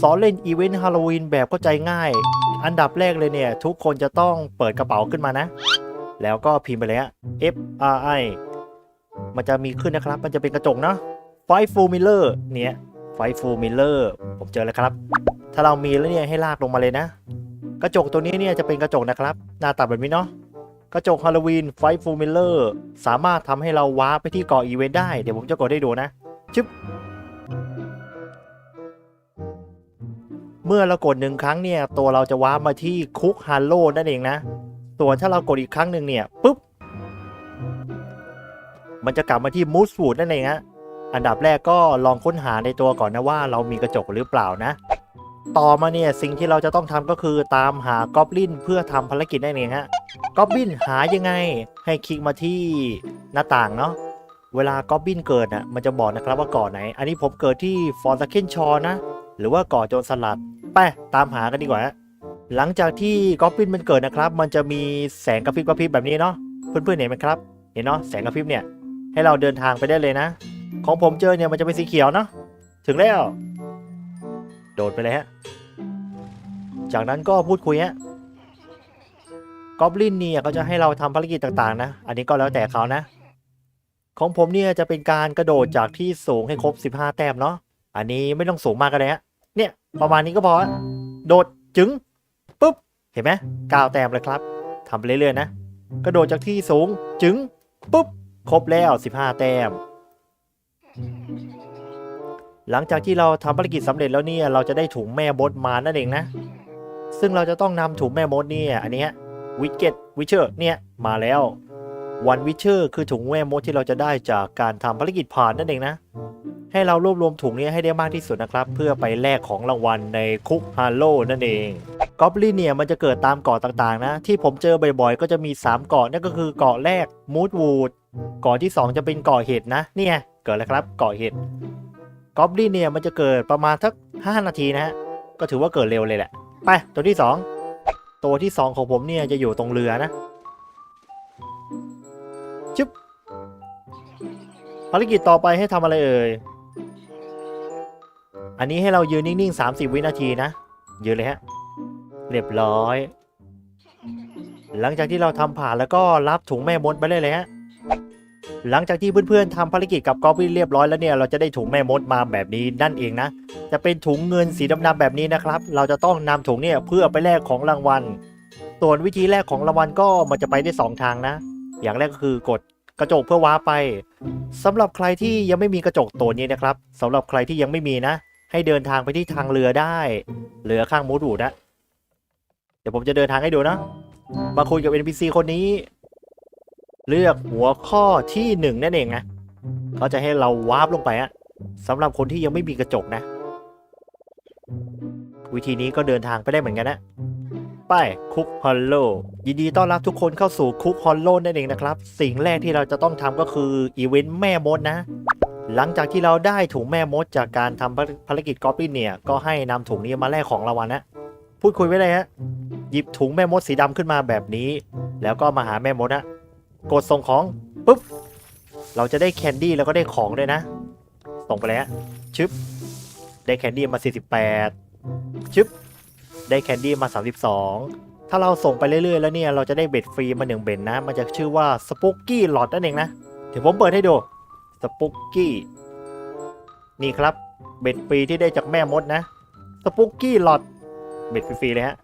สอนเล่นอีเวนต์ฮาโลวีนแบบเข้าใจง่าย อันดับแรกเลยเนี่ย ทุกคนจะต้องเปิดกระเป๋าขึ้นมานะ แล้วก็พิมพ์ไปเลยฮะ F R I มันจะมีขึ้นนะครับ มันจะเป็นกระจกเนาะไฟฟูมิเลอร์เนี่ยไฟฟูมิเลอร์ผมเจอแล้วครับ ถ้าเรามีแล้วเนี่ยให้ลากลงมาเลยนะ กระจกตัวนี้เนี่ยจะเป็นกระจกนะครับ หน้าตาแบบนี้เนาะกระจกฮาโลวีนไฟฟูมิเลอร์สามารถทำให้เราว้าไปที่เกาะอีเวนต์ได้ เดี๋ยวผมจะกดให้ดูนะชึบ เมื่อเรากดหนึ่งครั้งเนี่ยตัวเราจะว้ามาที่คุกฮันโลนั่นเองนะส่วนถ้าเรากดอีกครั้งหนึ่งเนี่ยปุ๊บมันจะกลับมาที่มูสวูดนั่นเองฮะอันดับแรกก็ลองค้นหาในตัวก่อนนะว่าเรามีกระจกหรือเปล่านะ ต่อมาเนี่ยสิ่งที่เราจะต้องทำก็คือตามหากอบลินเพื่อทำภารกิจนั่นเองฮะกอบลินหายังไงให้คลิกมาที่หน้าต่างเนาะเวลากอบลินเกิดน่ะมันจะบอกนะครับว่าเกาะไหน อันนี้ผมเกิดที่ฟอร์ซาเคนชอนะ หรือว่าเกาะโจรสลัด ไปตามหากันดีกว่าหลังจากที่กอบลินมันเกิดนะครับ มันจะมีแสงกระพริบกระพริบแบบนี้เนาะเพื่อนๆเห็นไหมครับ เห็นเนาะแสงกระพริบเนี่ยให้เราเดินทางไปได้เลยนะ ของผมเจอเนี่ยมันจะเป็นสีเขียวเนาะถึงแล้ว โดดไปเลยฮะจากนั้นก็พูดคุยฮะกอบลินเนี่ยเขาจะให้เราทำภารกิจต่างๆ นะ อันนี้ก็แล้วแต่เขานะ ของผมเนี่ยจะเป็นการกระโดดจากที่สูงให้ครบ 15 แต้มเนาะอันนี้ไม่ต้องสูงมากก็ได้ฮะ เนี่ยประมาณนี้ก็พอ โดดจึงปุ๊บ เห็นไหมก้าวแต้มเลยครับทำไปเรื่อยๆนะ กระโดดจากที่สูงจึงปุ๊บ ครบแล้ว 15 แต้ม หลังจากที่เราทำภารกิจสำเร็จแล้วเนี่ยเราจะได้ถุงแม่มดมานั่นเองนะ ซึ่งเราจะต้องนำถุงแม่มดเนี่ยอันนี้วิกเก็ตวิเชอร์เนี่ยมาแล้ว วันวิเชอร์คือถุงแม่มดที่เราจะได้จากการทำภารกิจผ่านนั่นเองนะ ให้เรารวบรวมถุงนี้ให้ได้มากที่สุดนะครับ เพื่อไปแลกของรางวัลในคุกฮาโลนั่นเองกอบลินเนี่ยมันจะเกิดตามเกาะต่างๆ นะ ที่ผมเจอบ่อยๆ ก็จะมี 3 เกาะนั่นก็คือเกาะแรกมูดวูดเกาะที่ 2 จะเป็นเกาะเห็ดนะเนี่ยเกิดแล้วครับเกาะเห็ดกอบลินเนี่ยมันจะเกิดประมาณสัก5นาทีนะฮะก็ถือว่าเกิดเร็วเลยแหละ ไปตัวที่ 2 ตัวที่ 2 ของผมเนี่ยจะอยู่ตรงเรือนะ ชึบภารกิจต่อไปให้ทำอะไรเอ่ย อันนี้ให้เรายืนนิ่งๆ 30 วินาทีนะ ยืนเลยฮะ เรียบร้อย หลังจากที่เราทำผ่านแล้วก็รับถุงแม่มดไปเลยเลยฮะ หลังจากที่เพื่อนๆทำภารกิจกับกอบินเรียบร้อยแล้วเนี่ย เราจะได้ถุงแม่มดมาแบบนี้นั่นเองนะ จะเป็นถุงเงินสีดำๆแบบนี้นะครับ เราจะต้องนำถุงเนี่ยเพื่อไปแลกของรางวัล ส่วนวิธีแลกของรางวัลก็มันจะไปได้สองทางนะ อย่างแรกก็คือกดกระจกเพื่อว้าไปสำหรับใครที่ยังไม่มีกระจกตัวนี้นะครับสำหรับใครที่ยังไม่มีนะ ให้เดินทางไปที่ทางเรือได้เรือข้างมูดูดนะเดี๋ยวผมจะเดินทางให้ดูนะ มาคุยกับ NPC คนนี้ เลือกหัวข้อที่หนึ่งนั่นเองนะเขาจะให้เราวาร์ปลงไปอะสำหรับคนที่ยังไม่มีกระจกนะ วิธีนี้ก็เดินทางไปได้เหมือนกันนะ ไปคุกฮอลโลยินดีต้อนรับทุกคนเข้าสู่คุกฮอลโลนั่นเองนะครับ สิ่งแรกที่เราจะต้องทำก็คืออีเวนต์แม่มดนะ หลังจากที่เราได้ถุงแม่มดจากการทำภารกิจกอบลินเนี่ย ก็ให้นำถุงนี้มาแลกของรางวัลนะพูดคุยไว้เลยฮะหยิบถุงแม่มดสีดำขึ้นมาแบบนี้ แล้วก็มาหาแม่มดนะกดส่งของปุ๊บเราจะได้แคนดี้แล้วก็ได้ของด้วยนะ ส่งไปเลยฮะชึบได้แคนดี้มา 48ชึบ ได้แคนดี้มา 32 ถ้าเราส่งไปเรื่อยๆ แล้วเนี่ย เราจะได้เบ็ดฟรีมาหนึ่งเบ็ดนะ มันจะชื่อว่าสปุกกี้หลอดนั่นเองนะ เดี๋ยวผมเปิดให้ดูสปุกกี้นี่ครับ เบ็ดฟรีที่ได้จากแม่มดนะสปุกกี้หลอดเบ็ดฟรีๆเลยฮะ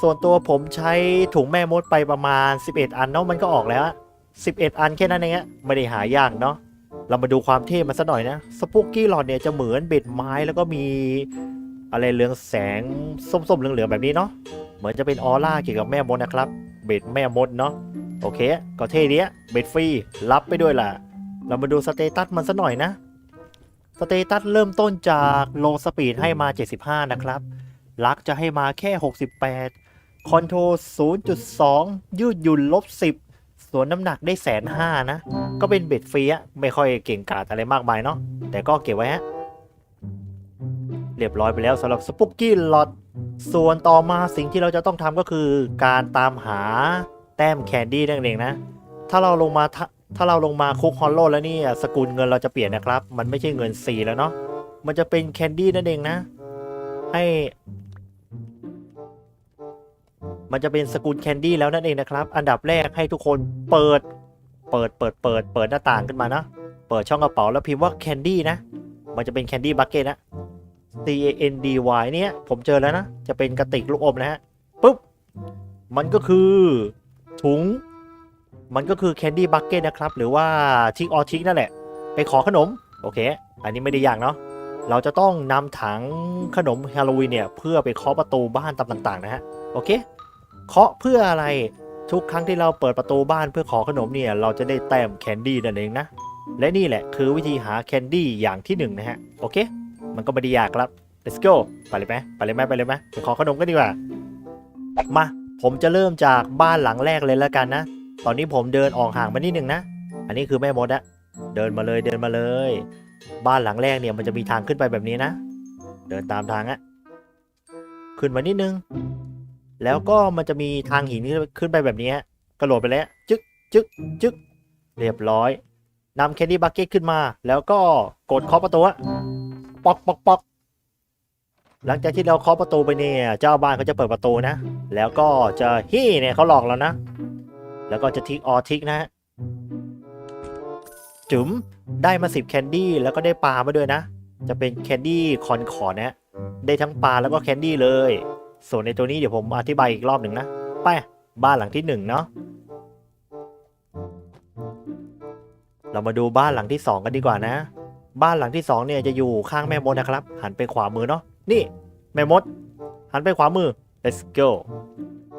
ส่วนตัวผมใช้ถุงแม่มดไปประมาณ 11 อันเนาะมันก็ออกแล้วอะ11 อันแค่นั้นเองะไม่ได้หายากเนาะเรามาดูความเท่มันสักหน่อยนะสปุกกี้หลอดเนี่ยจะเหมือนเบ็ดไม้แล้วก็มี อะไรเรืองแสงส้มๆเหลืองๆแบบนี้เนาะเหมือนจะเป็นออร่าเกี่ยวกับแม่มดนะครับ เบ็ดแม่มดเนาะโอเค ก็เท่เนี้ยเบ็ดฟรีรับไปด้วยล่ะ เรามาดูสเตตัสมันสักหน่อยนะสเตตัสเริ่มต้นจากโลสปีดให้มา 75 นะครับ ลักจะให้มาแค่ 68 คอนโทร 0.2 ยืดหยุ่นลบ 10 ส่วนน้ำหนักได้แสนห้านะ ก็เป็นเบ็ดฟรีอะไม่ค่อยเก่งกาจอะไรมากมายเนาะแต่ก็เก็บไว้ฮะ รียบร้อยไปแล้วสำหรับสปุกกี้ลอตส่วนต่อมาสิ่งที่เราจะต้องทำก็คือการตามหาแต้มแคนดี้นั่นเองนะ ถ้าเราลงมาถ้าถ้าเราลงมาคุกฮอลโลแล้วนี่สกุลเงินเราจะเปลี่ยนนะครับ มันไม่ใช่เงินสีแล้วเนาะมันจะเป็นแคนดี้นั่นเองนะ ให้ มันจะเป็นสกุลแคนดี้แล้วนั่นเองนะครับ อันดับแรกให้ทุกคนเปิดเปิดเปิดเปิดเปิดหน้าต่างขึ้นมานะ เปิดช่องกระเป๋าแล้วพิมพ์ว่าแคนดี้นะ มันจะเป็นแคนดี้บักเก็ตนะ C A N D Y เนี่ยผมเจอแล้วนะ จะเป็นกระติกลูกอมนะฮะปุ๊บ มันก็คือถุง มันก็คือแคนดี้บักเก็ตนะครับ หรือว่าทิกออทิกนั่นแหละ ไปขอขนม โอเค อันนี้ไม่ได้ยากเนาะเราจะต้องนำถังขนมฮาโลวีนเนี่ยเพื่อไปเคาะประตูบ้านตามต่าง ๆ นะฮะโอเคเคาะเพื่ออะไรทุกครั้งที่เราเปิดประตูบ้านเพื่อขอขนมเนี่ยเราจะได้แต้มแคนดี้นั่นเองนะ และนี่แหละคือวิธีหาแคนดี้อย่างที่หนึ่งนะฮะโอเค มันก็ไม่ได้ยากครับ let's go ไปเลยไหมไปเลยไหมไปเลยไหมไปขอขนมกันดีกว่า มา ผมจะเริ่มจากบ้านหลังแรกเลยแล้วกันนะ ตอนนี้ผมเดินออกห่างมานิดนึงนะ อันนี้คือแม่มดอะเดินมาเลยเดินมาเลย บ้านหลังแรกเนี่ยมันจะมีทางขึ้นไปแบบนี้นะ เดินตามทางอะขึ้นมานิดนึง แล้วก็มันจะมีทางหินขึ้นไปแบบนี้ฮะกระโดดไปแล้วจึ๊กจึ๊กจึ๊กเรียบร้อยนำแคนดี้บักเก็ตขึ้นมา แล้วก็กดเคาะประตู ป๊อกป๊อกป๊อกหลังจากที่เราเคาะประตูไปเนี่ยเจ้าบ้านเขาจะเปิดประตูนะ แล้วก็จะฮี่เนี่ยเขาหลอกเรานะ แล้วก็จะทิกออทิกนะฮะจุ๋มได้มาสิบแคนดี้แล้วก็ได้ปลามาด้วยนะ จะเป็นแคนดี้คอนคอร์นะ ได้ทั้งปลาแล้วก็แคนดี้เลย ส่วนในตัวนี้เดี๋ยวผมอธิบายอีกรอบหนึ่งนะไปบ้านหลังที่หนึ่งเนาะเรามาดูบ้านหลังที่สองกันดีกว่านะ บ้านหลังที่สองเนี่ยจะอยู่ข้างแม่มดนะครับ หันไปขวามือเนาะนี่ แม่มด หันไปขวามือ let's go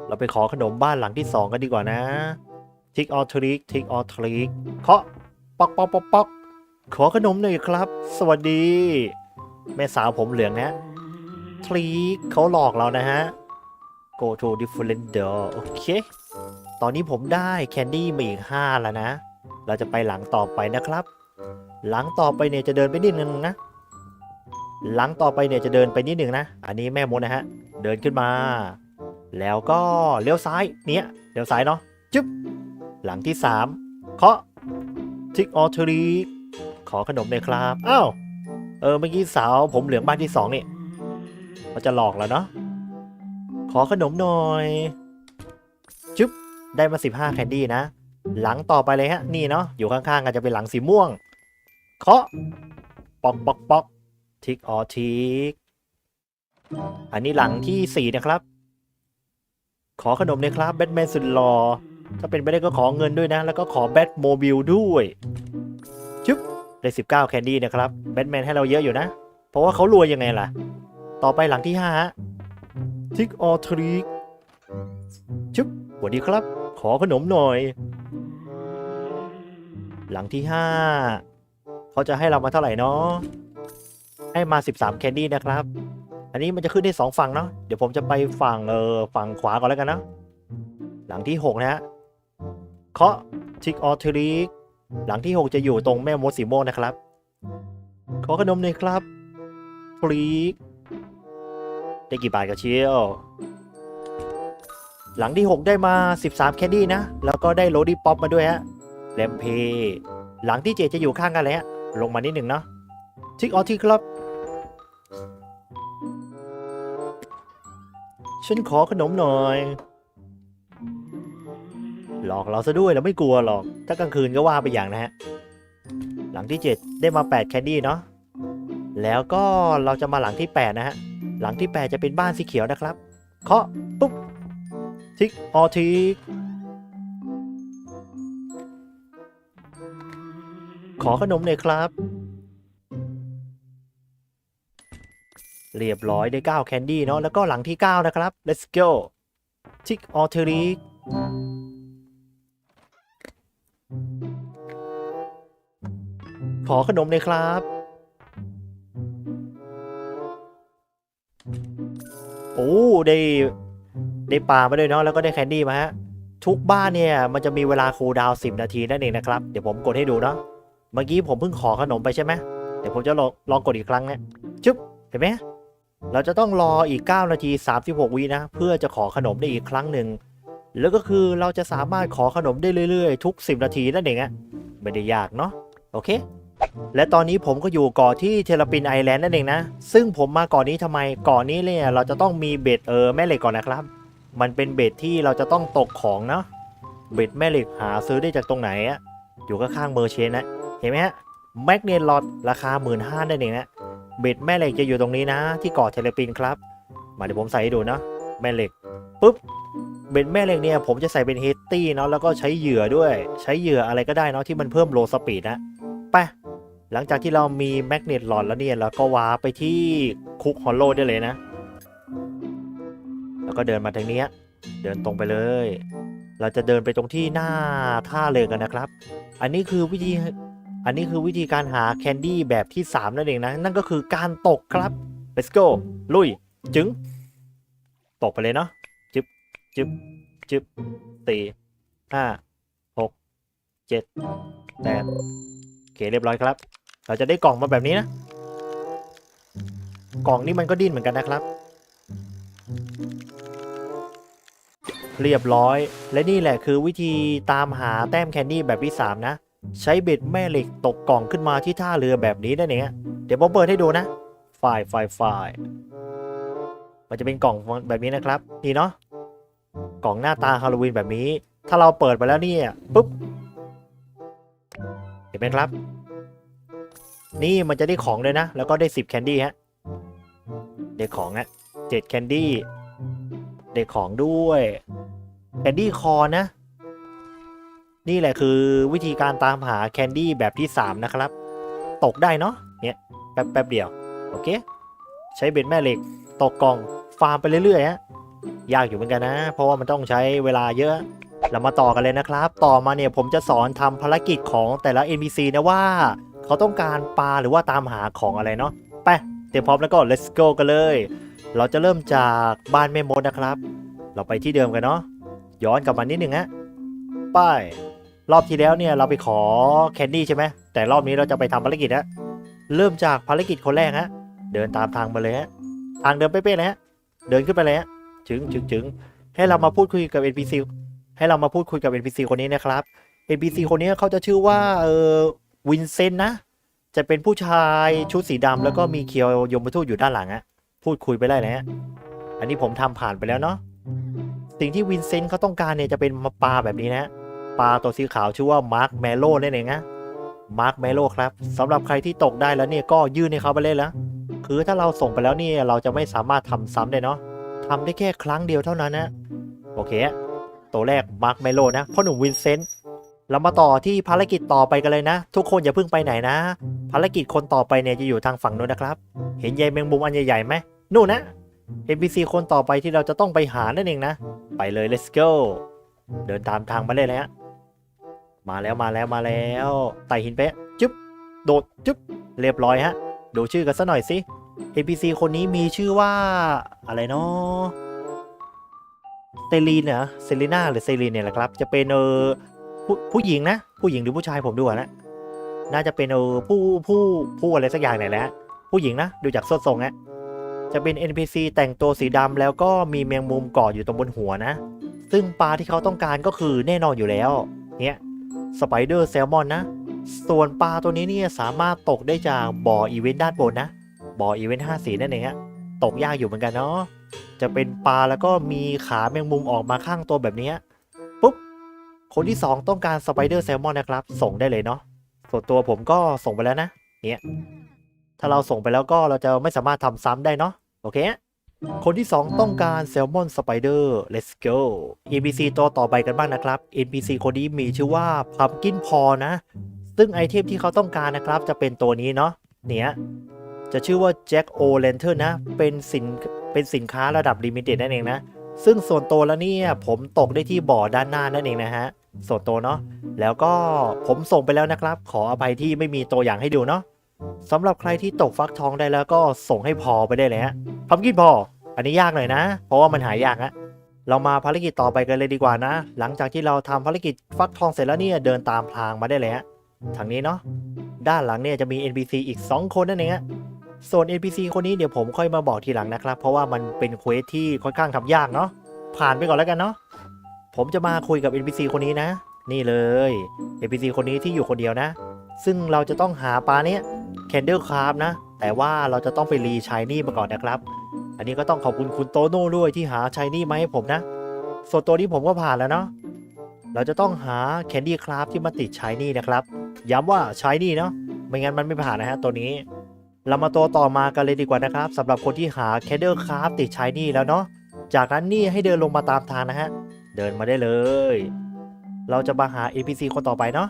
เราไปขอขนมบ้านหลังที่สองกันดีกว่านะทิกออทริกทิกออทริกเคาะป๊อกป๊อกป๊อกป๊อกขอขนมหน่อยครับ สวัสดี แม่สาวผมเหลืองนะทริกเขาหลอกเรานะฮะ go to different door โอเค ตอนนี้ผมได้แคนดี้มาอีก5แล้วนะ เราจะไปหลังต่อไปนะครับ หลังต่อไปเนี่ยจะเดินไปนิดนึงนะ หลังต่อไปเนี่ยจะเดินไปนิดนึงนะ อันนี้แม่มดนะฮะ เดินขึ้นมา แล้วก็เลี้ยวซ้าย เนี่ยเลี้ยวซ้ายเนาะ จึ๊บ หลังที่ 3 เคาะทิกออทรีขอขนมเลยครับ อ้าว เออ เมื่อกี้สาวผมเหลืองบ้านที่สองนี่มันจะหลอกแล้วเนาะ ขอขนมหน่อย จึ๊บ ได้มา 15 แคนดี้นะ หลังต่อไปเลยฮะ นี่เนาะ อยู่ข้างๆกันจะเป็นหลังสีม่วง เคาะปอกปอกปอกทิกออทิก อันนี้หลังที่4นะครับ ขอขนมเลยครับแบทแมนสุดหล่อถ้าเป็นไปได้ก็ขอเงินด้วยนะ แล้วก็ขอแบทโมบิลด้วยชึบได้19แคนดี้นะครับแบทแมนให้เราเยอะอยู่นะ เพราะว่าเขารวยยังไงล่ะ ต่อไปหลังที่5ทิกออทริกชึบสวัสดีครับ ขอขนมหน่อย หลังที่5 เขาจะให้เรามาเท่าไหร่เนาะให้มา 13 แคนดี้นะครับ อันนี้มันจะขึ้นได้สองฝั่งเนาะเดี๋ยวผมจะไปฝั่งเออฝั่งขวาก่อนแล้วกันนะหลังที่หกนะฮะเคาะทิกออทริกหลังที่หกจะอยู่ตรงแม่มดสีม่วงนะครับ ขอขนมหน่อยครับฟรีกได้กี่บาทกับเชียวหลังที่หกได้มา 13 แคนดี้นะ แล้วก็ได้โรดี้ป๊อปมาด้วยฮะแลมเพหลังที่เจ็ดจะอยู่ข้างกันเลยฮะ ลงมานิดหนึ่งเนาะทิกออทิกครับ ฉันขอขนมหน่อย หลอกเราซะด้วยเราไม่กลัวหรอก ถ้ากลางคืนก็ว่าไปอย่างนะฮะ หลังที่ 7 ได้มา 8 แคนดี้เนาะ แล้วก็เราจะมาหลังที่ 8 นะฮะ หลังที่ 8 จะเป็นบ้านสีเขียวนะครับ เคาะปุ๊บทิกออทิก ขอขนมหน่อยครับ เรียบร้อยได้ 9 แคนดี้เนาะแล้วก็หลังที่ 9 นะครับ let's go ทิกออเทอริกขอขนมเลยครับ โอ้ ได้ ได้ปลามาด้วยเนาะ แล้วก็ได้แคนดี้มาฮะ ทุกบ้านเนี่ย มันจะมีเวลาคูลดาวน์10 นาทีนั่นเองนะครับ เดี๋ยวผมกดให้ดูเนาะ เมื่อกี้ผมเพิ่งขอขนมไปใช่ไหมเดี๋ยวผมจะลองลองกดอีกครั้งเนี่ยจุ๊บเห็นไหมเราจะต้องรออีก 9 นาที 36 วินะ เพื่อจะขอขนมได้อีกครั้งหนึ่ง แล้วก็คือเราจะสามารถขอขนมได้เรื่อยๆ ทุก 10 นาทีนั่นเองอะไม่ได้ยากเนาะโอเค และตอนนี้ผมก็อยู่เกาะที่เทลปินไอแลนด์นั่นเองนะ ซึ่งผมมาเกาะนนี้ทำไมเกาะนี้เนี่ยเราจะต้องมีเบ็ดเออแม่เหล็กก่อนนะครับ มันเป็นเบ็ดที่เราจะต้องตกของเนาะเบ็ดแม่เหล็กหาซื้อได้จากตรงไหนอะอยู่ข้างๆเมอร์เชนนะ เห็นไหมฮะแมกเนตลอดราคา 1 5ื่นห้านั่นเองนะเบ็ดแม่เหล็กจะอยู่ตรงนี้นะ ที่เกาะเทเลปินครับ มาเดี๋ยวผมใส่ให้ดูนะแม่เหล็กปุ๊บเบ็ดแม่เหล็กเนี่ยผมจะใส่เป็นเฮตตี้เนาะแล้วก็ใช้เหยื่อด้วย ใช้เหยื่ออะไรก็ได้เนาะที่มันเพิ่มโลสปีดนะไปหลังจากที่เรามีแมกเนตหลอดแล้วเนี่ยเราก็วาไปที่คุกฮอลโลได้เลยนะ แล้วก็เดินมาทางนี้เดินตรงไปเลย เราจะเดินไปตรงที่หน้าท่าเรือกันนะครับ อันนี้คือวิธี อันนี้คือวิธีการหาแคนดี้แบบที่ 3 นั่นเองนะ นั่นก็คือการตกครับ let's go ลุย จึง ตกไปเลยเนาะจึบจึบจึบสี่ห้าหกเจ็ดแปดโอเคเรียบร้อยครับ เราจะได้กล่องมาแบบนี้นะ กล่องนี้มันก็ดิ้นเหมือนกันนะครับ เรียบร้อยและนี่แหละคือวิธีตามหาแต้มแคนดี้แบบที่ 3 นะ ใช้เบ็ดแม่เหล็กตกกล่องขึ้นมาที่ท่าเรือแบบนี้นั่เองอะเดี๋ยวผมเปิดให้ดูนะไฟล์ไฟล์ไฟล์มันจะเป็นกล่องแบบนี้นะครับ นี่เนาะกล่องหน้าตาฮาโลวีนแบบนี้ ถ้าเราเปิดไปแล้วเนี่ยปุ๊บเห็นไหมครับ นี่มันจะได้ของเลยนะ แล้วก็ได้10แคนดี้ฮะได้ของอะเจ็ดแคนดี้ได้ของด้วยแคนดี้คอนะ นี่แหละคือวิธีการตามหาแคนดี้แบบที่ 3 นะครับ ตกได้เนาะเนี่ยแป๊บแป๊บเดียว โอเค ใช้เบ็ดแม่เหล็ก ตกกล่องฟาร์มไปเรื่อยๆฮะยากอยู่เหมือนกันนะ เพราะว่ามันต้องใช้เวลาเยอะ เรามาต่อกันเลยนะครับ ต่อมาเนี่ยผมจะสอนทำภารกิจของแต่ละ NPC นะว่า เขาต้องการปลาหรือว่าตามหาของอะไรเนาะไปเตรียมพร้อมแล้วก็ let's go กันเลย เราจะเริ่มจากบ้านแม่มดนะครับ เราไปที่เดิมกันเนาะย้อนกลับมานิดนึงฮะไป รอบที่แล้วเนี่ยเราไปขอแคนดี้ใช่ไหมแต่รอบนี้เราจะไปทำภารกิจฮะเริ่มจากภารกิจคนแรกฮะเดินตามทางมาเลยฮะทางเดินเป๊ะๆเลยฮะเดินขึ้นไปเลยฮะจึงจึงจึงให้เรามาพูดคุยกับ NPC ให้เรามาพูดคุยกับ NPC คนนี้นะครับ NPC คนนี้เขาจะชื่อว่าเออวินเซนต์นะ จะเป็นผู้ชายชุดสีดำแล้วก็มีเคียวยมทูตอยู่ด้านหลังอะพูดคุยไปได้เลยฮะอันนี้ผมทำผ่านไปแล้วเนาะสิ่งที่วินเซนต์เขาต้องการเนี่ยจะเป็นปลาแบบนี้นะ ปลาตัวสีขาวชื่อว่ามาร์คแมโล่นั่นเองนะมาร์คแมโล่ครับสำหรับใครที่ตกได้แล้วเนี่ยก็ยื่นให้เขาไปเลยแล้วคือถ้าเราส่งไปแล้วเนี่ยเราจะไม่สามารถทำซ้ำได้เนาะทำได้แค่ครั้งเดียวเท่านั้นนะโอเคตัวแรกมาร์คแมโล่นะพ่อหนุ่มวินเซนต์เรามาต่อที่ภารกิจต่อไปกันเลยนะ ทุกคนอย่าเพิ่งไปไหนนะ ภารกิจคนต่อไปเนี่ยจะอยู่ทางฝั่งนู้นนะครับ เห็นใยแมงมุมอันใหญ่ๆไหมนู่นนะ NPC คนต่อไปที่เราจะต้องไปหานั่นเองนะ ไปเลย let's go เดินตามทางมาเลยนะฮะ มาแล้วมาแล้วมาแล้วไต่หินเป๊ะจึ๊บโดดจึ๊บเรียบร้อยฮะดูชื่อกันซะหน่อยสิ NPC คนนี้มีชื่อว่าอะไรเนาะเซรีนเหรอเซรีน่าหรือเซรีนเนี่ยแหละครับ จะเป็นเออผู้ผู้หญิงนะ ผู้หญิงหรือผู้ชายผมดูนะน่าจะเป็นเออผู้ผู้ผู้อะไรสักอย่างเนี่ยแหละผู้หญิงนะดูจากส้นทรงอะจะเป็น NPC แต่งตัวสีดำแล้วก็มีแมงมุมเกาะอยู่ตรงบนหัวนะ ซึ่งปลาที่เขาต้องการก็คือแน่นอนอยู่แล้วเนี่ย สไปเดอร์แซลมอนนะ ส่วนปลาตัวนี้เนี่ยสามารถตกได้จากบ่ออีเวนต์ด้านบนนะ บ่ออีเวนต์ห้าสีนั่นเองฮะ ตกยากอยู่เหมือนกันเนาะ จะเป็นปลาแล้วก็มีขาแมงมุมออกมาข้างตัวแบบนี้ปุ๊บ คนที่ 2 ต้องการสไปเดอร์แซลมอนนะครับ ส่งได้เลยเนาะ ส่วนตัวผมก็ส่งไปแล้วนะ เนี่ย ถ้าเราส่งไปแล้วก็เราจะไม่สามารถทำซ้ำได้เนาะ โอเค คนที่ 2 ต้องการแซลมอนสไปเดอร์ let's go NPC ตัวต่อไปกันบ้างนะครับ NPC คนนี้มีชื่อว่า Pumpkin p a w นะ ซึ่งไอเทมที่เขาต้องการนะครับ จะเป็นตัวนี้เนาะเนี่ยจะชื่อว่า Jack O Lantern นะ เป็นสินเป็นสินค้าระดับลิมิเต็ดนั่นเองนะ ซึ่งส่วนตัวแล้วเนี่ย ผมตกได้ที่บ่อด้านหน้านั่นเองนะฮะส่วนตัวเนาะแล้วก็ผมส่งไปแล้วนะครับ ขออภัยที่ไม่มีตัวอย่างให้ดูเนาะ สำหรับใครที่ตกฟักทองได้แล้วก็ส่งให้พอไปได้เลยฮะพัมกินพอ อันนี้ยากหน่อยนะ เพราะว่ามันหายากฮะเรามาภารกิจต่อไปกันเลยดีกว่านะ หลังจากที่เราทำภารกิจฟักทองเสร็จแล้วเนี่ยเดินตามทางมาได้เลยฮะทางนี้เนาะด้านหลังเนี่ยจะมี NPC อีก 2 คนนั่นเองฮะส่วน NPC คนนี้เดี๋ยวผมค่อยมาบอกทีหลังนะครับ เพราะว่ามันเป็นเควสที่ค่อนข้างทำยากเนาะผ่านไปก่อนแล้วกันเนาะผมจะมาคุยกับ NPC คนนี้นะ นี่เลย NPC คนนี้ที่อยู่คนเดียวนะ ซึ่งเราจะต้องหาปลาเนี้ย แคนเดลคร์ฟนะ แต่ว่าเราจะต้องไปรีชายนี่มาก่อนนะครับ อันนี้ก็ต้องขอบคุณคุณโตโน่ด้วยที่หาชายนี่มาให้ผมนะ ส่วนตัวนี้ผมก็ผ่านแล้วเนาะ เราจะต้องหาแคนดี้คราฟที่มาติดชายนี่นะครับ ย้ำว่าชายนี่เนาะ ไม่งั้นมันไม่ผ่านนะฮะตัวนี้ เรามาตัวต่อมากันเลยดีกว่านะครับสำหรับคนที่หาแคนเดลคราฟติดชายนี่แล้วเนาะ จากนั้นนี่ให้เดินลงมาตามทางนะฮะ เดินมาได้เลย เราจะมาหา APC คนต่อไปเนาะ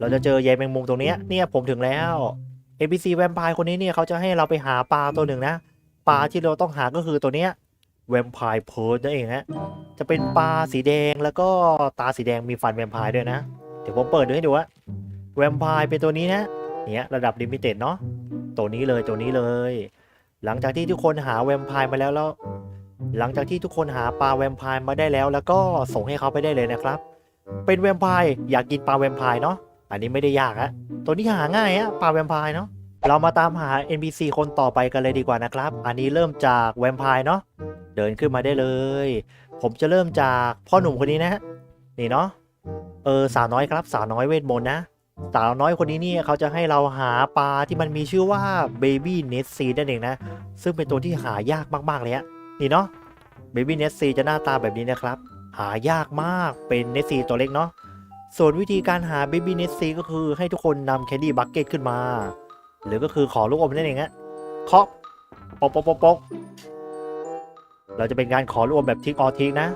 เราจะเจอใยแมงมุมตรงเนี้ยเนี่ยผมถึงแล้ว APC แวมไพร์คนนี้เนี่ยเขาจะให้เราไปหาปลาตัวหนึ่งนะ ปลาที่เราต้องหาก็คือตัวเนี้ยแวมไพร์เพิร์ดนั่นเองฮะ จะเป็นปลาสีแดงแล้วก็ตาสีแดงมีฟันแวมไพร์ด้วยนะ เดี๋ยวผมเปิดดูให้ดูว่าแวมไพร์เป็นตัวนี้นะ เนี่ยระดับลิมิเต็ดเนาะ ตัวนี้เลยตัวนี้เลย หลังจากที่ทุกคนหาแวมไพร์มาแล้วแล้ว หลังจากที่ทุกคนหาปลาแวมไพร์มาได้แล้ว แล้วก็ส่งให้เขาไปได้เลยนะครับ เป็นแวมไพร์อยากกินปลาแวมไพร์เนาะ อันนี้ไม่ได้ยากฮะตัวนี้หาง่ายฮะปลาแวมไพร์เนาะเรามาตามหา NPC คนต่อไปกันเลยดีกว่านะครับ อันนี้เริ่มจากแวมไพร์เนาะเดินขึ้นมาได้เลย ผมจะเริ่มจากพ่อหนุ่มคนนี้นะฮะนี่เนาะเออสาวน้อยครับ สาวน้อยเวทมนต์นะสาวน้อยคนนี้เนี่ยเขาจะให้เราหาปลาที่มันมีชื่อว่า Baby n e t s e นั่นเองนะ ซึ่งเป็นตัวที่หายากมากๆเลยอะนี่เนาะ Baby n e t s e จะหน้าตาแบบนี้นะครับ หายากมากเป็น n e t s e ตัวเล็กเนาะ ส่วนวิธีการหา Baby n e t s e ก็คือให้ทุกคนนำ Candy Bucket ขึ้นมา หรือก็คือขอลูกอมนั่นเองฮะเคาะปอกปอกปอกปอกเราจะเป็นการขอลูกอมแบบทิกออทิกนะ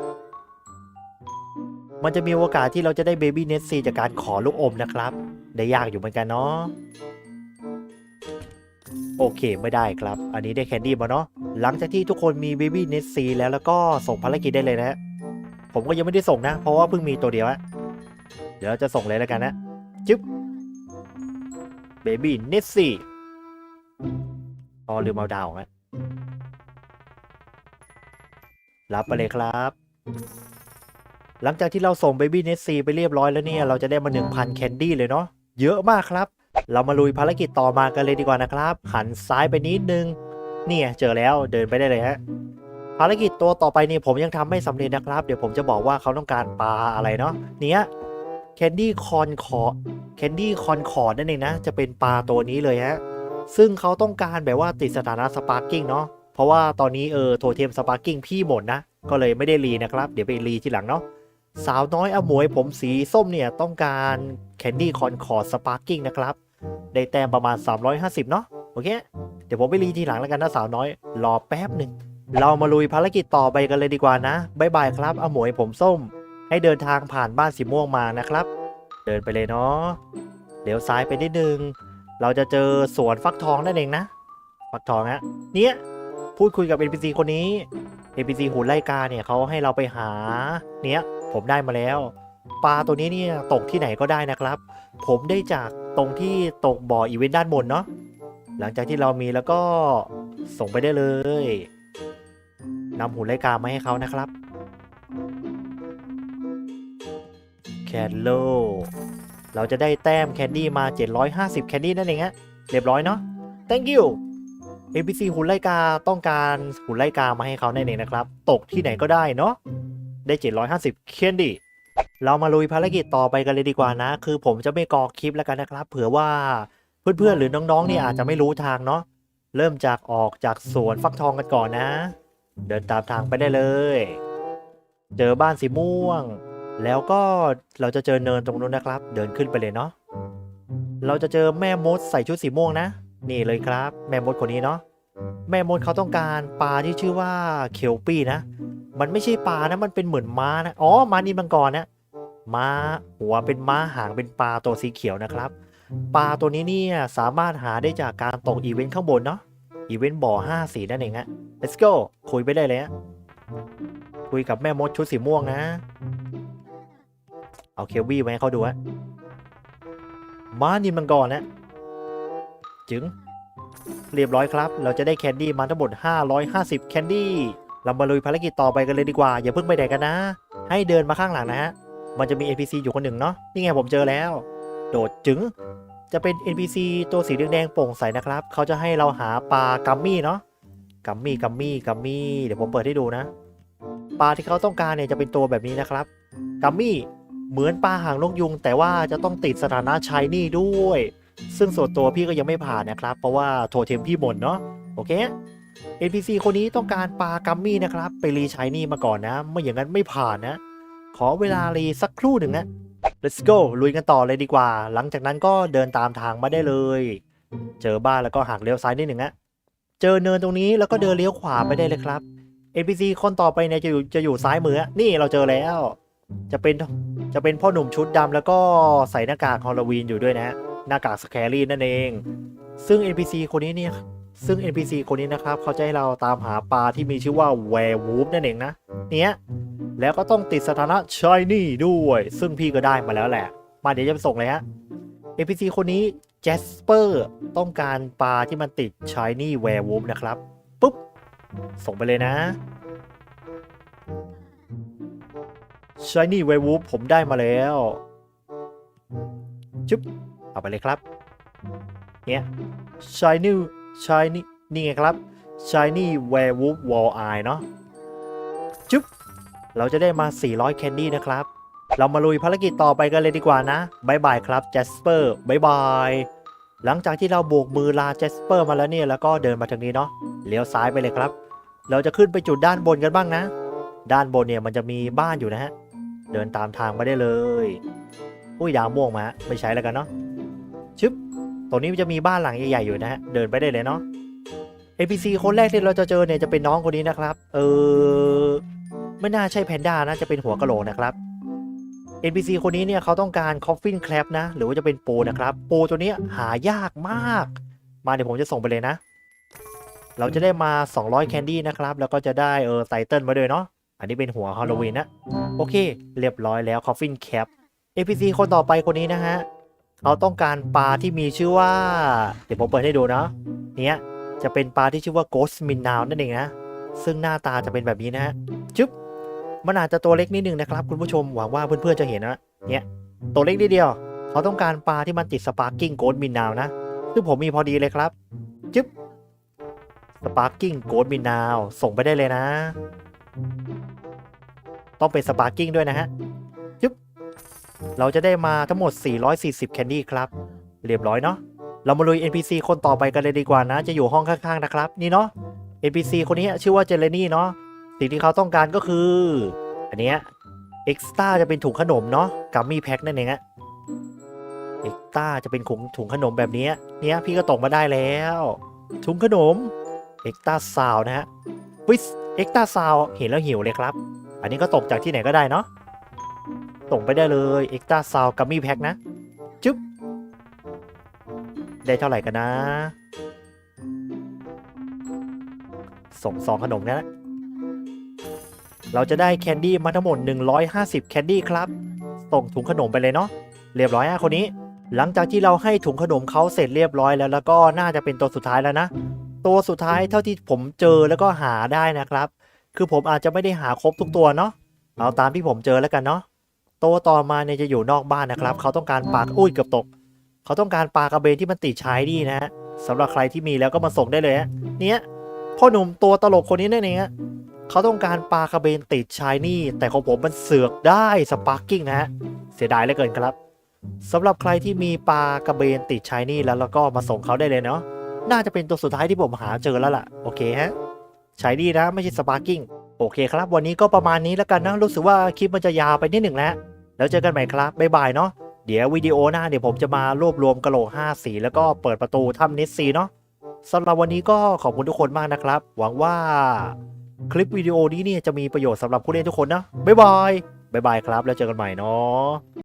มันจะมีโอกาสที่เราจะได้ Baby n e t s e จากการขอลูกอมนะครับ ได้ยากอยู่เหมือนกันเนาะโอเคไม่ได้ครับ อันนี้ได้แคนดี้มาเนาะหลังจากที่ทุกคนมี Baby n e t s e แล้วแล้วก็ส่งภารกิจได้เลยนะฮะผมก็ยังไม่ได้ส่งนะ เพราะว่าเพิ่งมีตัวเดียวอะ ดี๋ยวเราจะส่งเลยแล้วกันนะจึ๊บ Baby n e t s e อ๋อลืมเอาดาวฮะรับไปเลยครับ หลังจากที่เราส่ง Baby n e t s e ไปเรียบร้อยแล้วเนี่ย เราจะได้มา 1,000 แคนดี้เลยเนาะเยอะมากครับ เรามาลุยภารกิจต่อมากันเลยดีกว่านะครับหันซ้ายไปนิดนึง เนี่ยเจอแล้วเดินไปได้เลยฮะภารกิจตัวต่อไปนี่ผมยังทำไม่สำเร็จนะครับ เดี๋ยวผมจะบอกว่าเขาต้องการปลาอะไรเนาะเนี่ย แคนดี้คอนคอแคนดี้คอนคอร์นั่นเองนะ จะเป็นปลาตัวนี้เลยฮะ ซึ่งเขาต้องการแบบว่าติดสถานะสปาร์กิ้งเนาะ เพราะว่าตอนนี้เออโทเทมสปาร์กิ้งพี่หมดนะ ก็เลยไม่ได้รีนะครับ เดี๋ยวไปรีทีหลังเนาะ สาวน้อยอมวยผมสีส้มเนี่ยต้องการแคนดี้คอนคอร์สปาร์กิ้งนะครับ ได้แต้มประมาณ 350 เนาะ โอเค เดี๋ยวผมไปรีทีหลังแล้วกันนะสาวน้อย รอแป๊บหนึ่ง เรามาลุยภารกิจต่อไปกันเลยดีกว่านะบายบายครับอมวยผมส้ม ให้เดินทางผ่านบ้านสีม่วงมานะครับ เดินไปเลยเนาะเดี๋ยวซ้ายไปนิดนึง เราจะเจอสวนฟักทองนั่นเองนะ ฟักทองฮะเนี่ยพูดคุยกับ NPC คนนี้ NPC หูไล่กาเนี่ยเขาให้เราไปหา เนี่ยผมได้มาแล้ว ปลาตัวนี้เนี่ยตกที่ไหนก็ได้นะครับ ผมได้จากตรงที่ตกบ่ออีเวนต์ด้านบนเนาะหลังจากที่เรามีแล้วก็ส่งไปได้เลยนำหุ่นไลกามาให้เขานะครับ นโล เราจะได้แต้มแคนดี้มา 750 แคนดี้นั่นเองฮะเรียบร้อยเนาะ thank you APC หุ่นไลกาต้องการหุ่นไลกามาให้เขานั่นเองนะครับ ตกที่ไหนก็ได้เนาะ ได้ 750 แคนดี้เรามาลุยภารกิจต่อไปกันเลยดีกว่านะ คือผมจะไม่กรอกคลิปแล้วกันนะครับ เผื่อว่าเพื่อนๆหรือน้องๆนี่อาจจะไม่รู้ทางเนาะ เริ่มจากออกจากสวนฟักทองกันก่อนนะ เดินตามทางไปได้เลย เจอบ้านสีม่วง แล้วก็เราจะเจอเนินตรงนู้นนะครับ เดินขึ้นไปเลยเนาะเราจะเจอแม่มดใส่ชุดสีม่วงนะ นี่เลยครับ แม่มดคนนี้เนาะแม่มดเขาต้องการปลาที่ชื่อว่าเคลปี้นะ มันไม่ใช่ปลานะมันเป็นเหมือนม้านะอ๋อม้านินมังกรนะม้าหัวเป็นม้าหางเป็นปลาตัวสีเขียวนะครับปลาตัวนี้เนี่ยสามารถหาได้จากการตกอีเวนต์ข้างบนเนาะอีเวนต์บ่อห้าสีนั่นเองฮะ let's go คุยไปได้เลยฮะคุยกับแม่มดชุดสีม่วงนะ เอาเคลวี่ไว้ให้เขาดูฮะม้านินมังกรนะจึงเรียบร้อยครับ เราจะได้แคนดี้มาทั้งหมด 550 แคนดี้เรามาลุยภารกิจต่อไปกันเลยดีกว่า อย่าเพิ่งไปไหนกันนะ ให้เดินมาข้างหลังนะฮะ มันจะมี NPC อยู่คนหนึ่งเนาะนี่ไงผมเจอแล้ว โดดจึงจะเป็น NPC ตัวสีแดงๆโปร่งใสนะครับ เขาจะให้เราหาปลากัมมี่เนาะกัมมี่กัมมี่กัมมี่เดี๋ยวผมเปิดให้ดูนะ ปลาที่เขาต้องการเนี่ยจะเป็นตัวแบบนี้นะครับกัมมี่ เหมือนปลาหางนกยุง แต่ว่าจะต้องติดสถานะชายนี่ด้วย ซึ่งส่วนตัวพี่ก็ยังไม่ผ่านนะครับ เพราะว่าโทเทมพี่หมดเนาะโอเค NPC คนนี้ต้องการปลากัมมี่นะครับ ไปรีชายนี่มาก่อนนะไม่อย่างนั้นไม่ผ่านนะ ขอเวลารีสักครู่หนึ่งนะ let's go ลุยกันต่อเลยดีกว่า หลังจากนั้นก็เดินตามทางมาได้เลย เจอบ้านแล้วก็หักเลี้ยวซ้ายนิดหนึ่งอะเจอเนินตรงนี้แล้วก็เดินเลี้ยวขวาไปได้เลยครับ NPC คนต่อไปเนี่ยจะอยู่จะอยู่ซ้ายมืออะนี่เราเจอแล้ว จะเป็นจะเป็นพ่อหนุ่มชุดดำแล้วก็ใส่หน้ากากฮอลลวีนอยู่ด้วยนะหน้ากากสแครี่นั่นเอง ซึ่ง NPC คนนี้เนี่ยซึ่ง NPC คนนี้นะครับเขาจะให้เราตามหาปลาที่มีชื่อว่าแวร์วูฟนั่นเองนะ เนี้ยแล้วก็ต้องติดสถานะชายนี่ด้วย ซึ่งพี่ก็ได้มาแล้วแหละ มาเดี๋ยวจะไปส่งเลยฮะ NPC คนนี้แจสเปอร์ต้องการปลาที่มันติดชายนี่แวร์วูฟนะครับ ปุ๊บ ส่งไปเลยนะ ชายนี่แววูฟผมได้มาแล้วจุ๊บเอาไปเลยครับเนี่ยชายนี่ชายนี่นี่ไงครับ Shiny Werewolf Wall Eye เนาะจุ๊บเราจะได้มา 400 แคนดี้นะครับ เรามาลุยภารกิจต่อไปกันเลยดีกว่านะบายบายครับแจสเปอร์บายบายหลังจากที่เราโบกมือลาแจสเปอร์มาแล้วเนี่ยแล้วก็เดินมาทางนี้เนาะเลี้ยวซ้ายไปเลยครับ เราจะขึ้นไปจุดด้านบนกันบ้างนะ ด้านบนเนี่ยมันจะมีบ้านอยู่นะฮะ เดินตามทางมาได้เลยอุ้ยดาวม่วงมาไม่ใช้แล้วกันเนาะชึบตรงนี้จะมีบ้านหลังใหญ่ๆอยู่นะฮะเดินไปได้เลยเนาะ NPC คนแรกที่เราจะเจอเนี่ยจะเป็นน้องคนนี้นะครับ เออไม่น่าใช่แพนด้านะจะเป็นหัวกะโหลกนะครับ NPC คนนี้เนี่ยเขาต้องการคอฟฟินแคลปนะ หรือว่าจะเป็นปูนะครับปูตัวนี้หายากมาก มาเดี๋ยวผมจะส่งไปเลยนะ เราจะได้มา 200 แคนดี้นะครับ แล้วก็จะได้เออไตเติลมาด้วยเนาะ อันนี้เป็นหัวฮาโลวีนนะ โอเค เรียบร้อยแล้วคอฟฟินแคป NPC คนต่อไปคนนี้นะฮะเขาต้องการปลาที่มีชื่อว่า เดี๋ยวผมเปิดให้ดูเนาะเนี้ยจะเป็นปลาที่ชื่อว่า Ghost m i n n o w นั่นเองนะซึ่งหน้าตาจะเป็นแบบนี้นะฮะจึ๊บมันอาจจะตัวเล็กนิดนึงนะครับ คุณผู้ชมหวังว่าเพื่อนๆจะเห็นนะเนี่ยตัวเล็กนิดเดียว เขาต้องการปลาที่มันติดสปาร์กิ้งโกดมินนาวนะซึ่งผมมีพอดีเลยครับ จึ๊บสปาร์กิ้งโกดมินนาวส่งไปได้เลยนะ ต้องเป็นสปาร์กิ้งด้วยนะฮะจึ๊บเราจะได้มาทั้งหมด 440 แคนดี้ครับ เรียบร้อยเนาะเรามาลุย NPC คนต่อไปกันเลยดีกว่านะ จะอยู่ห้องข้างๆนะครับ นี่เนาะ NPC คนนี้ชื่อว่าเจเลนี่เนาะสิ่งที่เขาต้องการก็คือ อันเนี้ยเอ็กซ์ต้าจะเป็นถุงขนมเนาะกัมมี่แพ็คนั่นเองอะเอ็กซ์ต้าจะเป็นถุงถุงขนมแบบนี้เนี้ยพี่ก็ตกมาได้แล้วถุงขนมเอ็กซ์ต้าซาวนะฮะวิสเอ็กซ์ต้าซาวเห็นแล้วหิวเลยครับ อันนี้ก็ตกจากที่ไหนก็ได้เนาะส่งไปได้เลยเอ็กซ์ตาซาวกัมมี่แพ็คนะ จึ๊บ ได้เท่าไหร่กันนะ ส่งซองขนมนะเราจะได้แคนดี้มาทั้งหมด 150 แคนดี้ครับ ส่งถุงขนมไปเลยเนาะ เรียบร้อยอะคนนี้ หลังจากที่เราให้ถุงขนมเขาเสร็จเรียบร้อยแล้ว แล้วก็น่าจะเป็นตัวสุดท้ายแล้วนะ ตัวสุดท้ายเท่าที่ผมเจอแล้วก็หาได้นะครับ คือผมอาจจะไม่ได้หาครบทุกตัวเนาะเอาตามที่ผมเจอแล้วกันเนาะตัวต่อมาเนี่ยจะอยู่นอกบ้านนะครับ เขาต้องการปลาอุ้ยเกือบตก เขาต้องการปลากระเบนที่มันติดชายดีนะฮะสำหรับใครที่มีแล้วก็มาส่งได้เลยฮะเนี้ยพ่อหนุ่มตัวตลกคนนี้นั่นเองฮะเขาต้องการปลากระเบนติดชายนี่ แต่ของผมมันเสือกได้สปาร์กิ้งนะฮะเสียดายเหลือเกินครับสำหรับใครที่มีปลากระเบนติดชายนี่แล้วแล้วก็มาส่งเขาได้เลยเนาะน่าจะเป็นตัวสุดท้ายที่ผมหาเจอแล้วล่ะ โอเคฮะ ชายนี่นะไม่ใช่สปาร์กิ้งโอเคครับ วันนี้ก็ประมาณนี้แล้วกันนะ รู้สึกว่าคลิปมันจะยาวไปนิดหนึ่งแล้ว แล้วเจอกันใหม่ครับ บ๊ายบายเนาะเดี๋ยววิดีโอหน้าเดี๋ยวผมจะมารวบรวมกระโหลก5สีแล้วก็เปิดประตูถ้ำนิสซีเนาะสำหรับวันนี้ก็ขอบคุณทุกคนมากนะครับ หวังว่าคลิปวิดีโอนี้เนี่ยจะมีประโยชน์สำหรับผู้เล่นทุกคนนะบ๊ายบายบ๊ายบายครับ แล้วเจอกันใหม่เนาะ